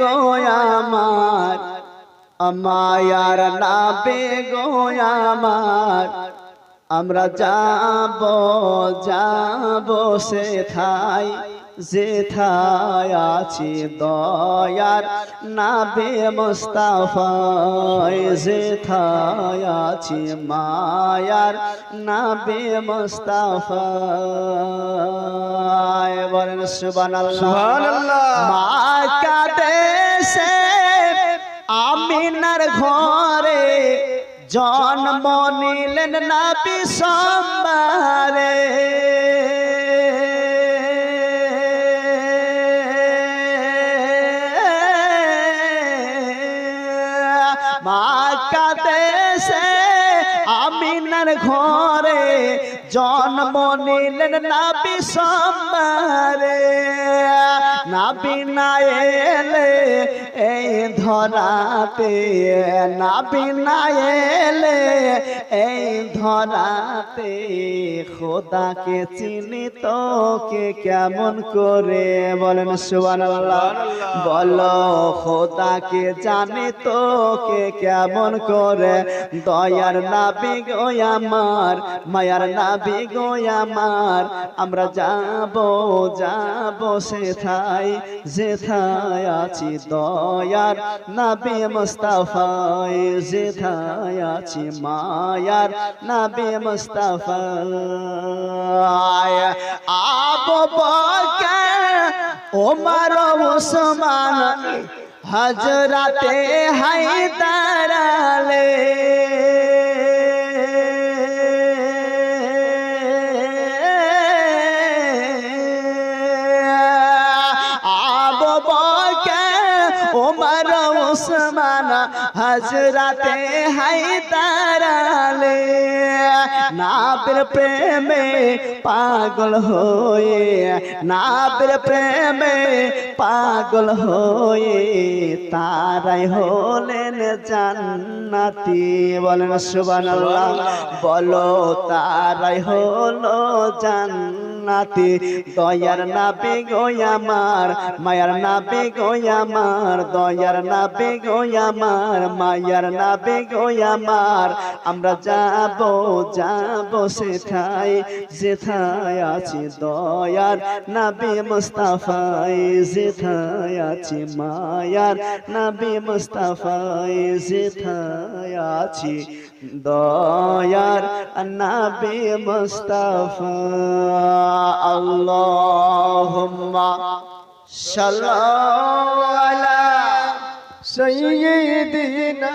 গো আমার মায়ার নাবে গো আমার। আমরা যাব যাব সে থাই যে থাই আছি দয়ার নাবে মুস্তাফায় যে থাই আছি মায়ার নাবে মুস্তাফায় বলেন সুবহানাল্লাহ সুবহানাল্লাহ। মাকা দেশে আমিনার ঘরে জন্ম নিলেন নাবি সোমবারে। মাকা দেশে আমিনার ঘরে জন্ম নিলেন নাবি সোমবারে। না এলে এই ধরাতে, না এলে এই ধরাতে। খোদাকে চিনি তোকে কেমন করে? বলেন সুবহানাল্লাহ। বলো, খোদাকে জানি তোকে কেমন করে? দয়ার নাবি গো আমার, মায়ার নাবি গো আমার। আমরা যাব যাব সেথায়। যেথায় আছি দয়ার নাবি মুস্তাফায় যেথায় আছি মায়ার নাবি মুস্তাফায় আবু বকর ওমর ওসমান হজরতে হায়দারালে আবু হজরতে হায়দারালে নাবের প্রেমে পাগল হয়ে নাপের প্রেমে পাগল হয়ে তারাই হলেন জান্নাতি। বলেন সুবহানাল্লাহ, বলো তারাই হলো জান্নাতি। দয়ার নাবি গো আমার, মায়ার নাবি গো আমার, দয়ার নাবি গো আমার, মায়ার নাবি গো আমার। আমরা যাব বসে থাই যে থাই আছি দয়ার নাবি মুস্তাফাই যে থাই আছি মায়ার নাবি মুস্তাফাই যে থাই আছি দয়ার নাবি মুস্তাফা। আল্লাহুম্মা সাল্লাল্লাহু আলা সাইয়্যিদিনা